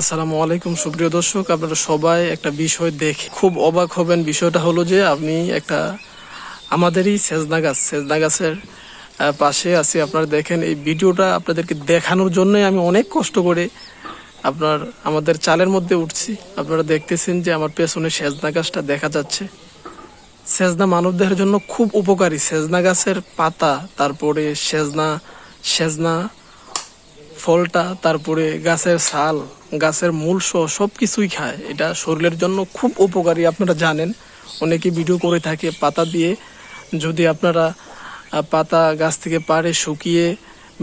আসসালামু আলাইকুম, সুপ্রিয় দর্শক, আপনারা সবাই একটা বিষয় দেখে খুব অবাক হবেন। বিষয়টা হলো যে আপনি একটা আমাদেরই সেজনা গাছ সেজনা গাছের পাশে আছি। আপনারা দেখেন, এই ভিডিওটা আপনাদেরকে দেখানোর জন্যই আমি অনেক কষ্ট করে আপনার, আমাদের চালের মধ্যে উঠছি। আপনারা দেখতেছেন যে আমার পেছনে সেজনা গাছটা দেখা যাচ্ছে। সেজনা মানবদেহের জন্য খুব উপকারী। সেজনা গাছের পাতা, তারপরে সেজনা সেজনা ফলটা, তারপরে গাছের ছাল, গাছের মূল সহ সব কিছুই খায়। এটা শরীরের জন্য খুব উপকারী, আপনারা জানেন। অনেকে ভিডিও করে থাকে পাতা দিয়ে। যদি আপনারা পাতা গাছ থেকে পাড়ে শুকিয়ে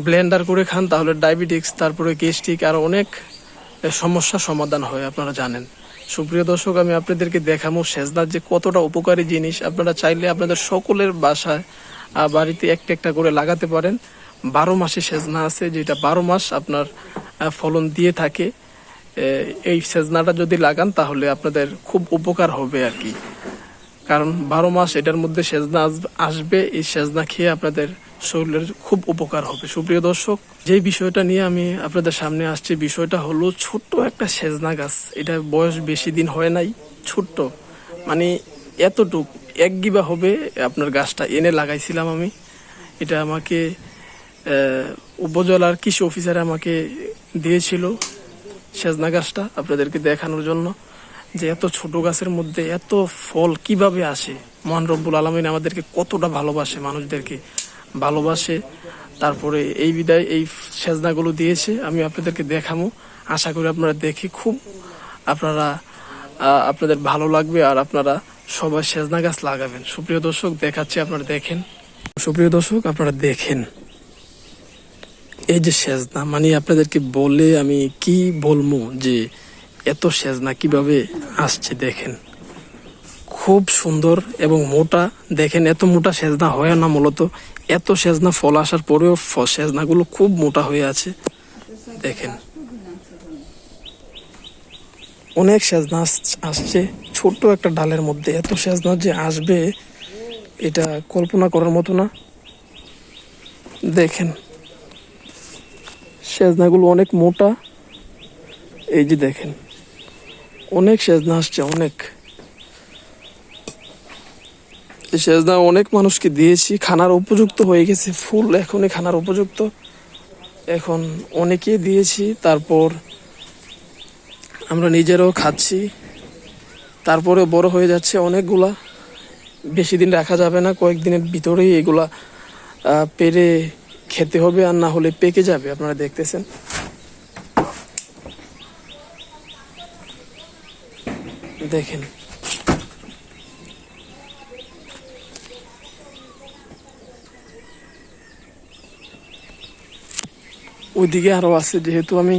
ব্লেন্ডার করে খান, তাহলে ডায়াবেটিক্স তারপরে গ্যাস্ট্রিক আর অনেক সমস্যা সমাধান হয়, আপনারা জানেন। সুপ্রিয় দর্শক, আমি আপনাদেরকে দেখাবো সেজনার যে কতটা উপকারী জিনিস। আপনারা চাইলে আপনাদের সকলের বাসায় বাড়িতে একটা একটা করে লাগাতে পারেন। বারো মাসে সেজনা আছে, যেটা বারো মাস আপনার ফলন দিয়ে থাকে। এই সেজনাটা যদি লাগান, তাহলে আপনাদের খুব উপকার হবে আর কি। কারণ বারো মাস এটার মধ্যে সেজনা আস- আসবে, এই সেজনা খেয়ে আপনাদের শরীরের খুব উপকার হবে। সুপ্রিয় দর্শক যে বিষয়টা নিয়ে আমি আপনাদের সামনে আসছি, বিষয়টা হলো ছোট্ট একটা সেজনা গাছ। এটা বয়স বেশি দিন হয় নাই, ছোট্ট। মানে এতটুক, এক গিবা হবে আপনার গাছটা। এনে লাগাইছিলাম আমি। এটা আমাকে উপজেলার কৃষি অফিসার আমাকে দিয়েছিল সেজনা গাছটা আপনাদেরকে দেখানোর জন্য যে এত ছোট গাছের মধ্যে এত ফল কীভাবে আসে। মহান রব্বুল আলমিন আমাদেরকে কতটা ভালোবাসে, মানুষদেরকে ভালোবাসে। তারপরে এই বিদায়, এই সেজনাগুলো দিয়েছে, আমি আপনাদেরকে দেখাবো আশা করি আপনারা দেখে খুব আপনারা আপনাদের ভালো লাগবে আর আপনারা সবাই সেজনা গাছ লাগাবেন। সুপ্রিয় দর্শক, দেখাচ্ছি, আপনারা দেখেন। সুপ্রিয় দর্শক, আপনারা দেখেন। এই যে সেজনা মানে আপনাদেরকে বলে আমি কি বলব যে এত সেজনা কীভাবে আসছে দেখেন। খুব সুন্দর এবং মোটা। দেখেন, এত মোটা সেজনা হয় না মূলত। এত সেজনা ফল আসার পরেও সেজনাগুলো খুব মোটা হয়ে আছে। দেখেন। অনেক সেজনা আসছে। ছোট্ট একটা ডালের মধ্যে এত সেজনা যে আসবে, এটা কল্পনা করার মতো না। দেখেন। সেজনাগুলো অনেক মোটা। এই যে দেখেন, অনেক সেজনা আসছে, অনেক। এই সেজনা অনেক মানুষকে দিয়েছি, খানার উপযুক্ত হয়ে গেছে, ফুল এখনই খানার উপযুক্ত। এখন অনেকেই দিয়েছি, তারপর আমরা নিজেরাও খাচ্ছি। তারপরে বড় হয়ে যাচ্ছে অনেকগুলা। বেশি দিন রাখা যাবে না, কয়েকদিনের ভিতরেই এগুলা পেরে খেতে হবে আর না হলে পেকে যাবে, আপনারা দেখতেছেন। দেখেন। ওইদিকে আরও আছে, যেহেতু আমি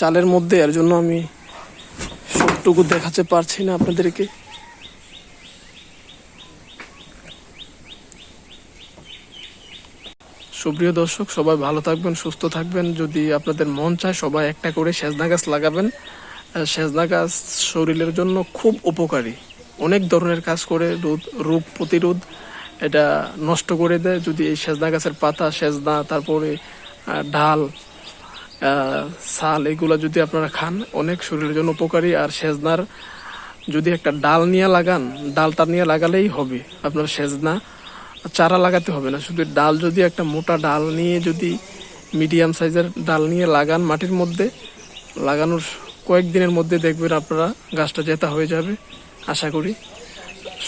চালের মধ্যে, এর জন্য আমি সবটুকু দেখাতে পারছি না আপনাদেরকে। সুপ্রিয় দর্শক, সবাই ভালো থাকবেন, সুস্থ থাকবেন। যদি আপনাদের মন চায়, সবাই একটা করে সেজনা গাছ লাগাবেন। সেজনা গাছ শরীরের জন্য খুব উপকারী। অনেক ধরনের কাজ করে, রোদ, রোগ প্রতিরোধ, এটা নষ্ট করে দেয়। যদি এই সেজনা গাছের পাতা সেজনা তারপরে ডাল ছাল, এগুলো যদি আপনারা খান, অনেক শরীরের জন্য উপকারী। আর সেজনার যদি একটা ডাল নিয়ে লাগান, ডালটা নিয়ে লাগালেই হবে। আপনার সেজনা চারা লাগাতে হবে না। শুধু ডাল যদি একটা মোটা ডাল নিয়ে যদি মিডিয়াম সাইজের ডাল নিয়ে লাগান মাটির মধ্যে, লাগানোর কয়েকদিনের মধ্যে দেখবেন আপনারা গাছটা জেতা হয়ে যাবে। আশা করি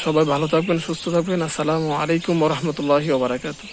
সবাই ভালো থাকবেন, সুস্থ থাকবেন। আসসালামু আলাইকুম রহমতুল্লাহি ওবরাকাতু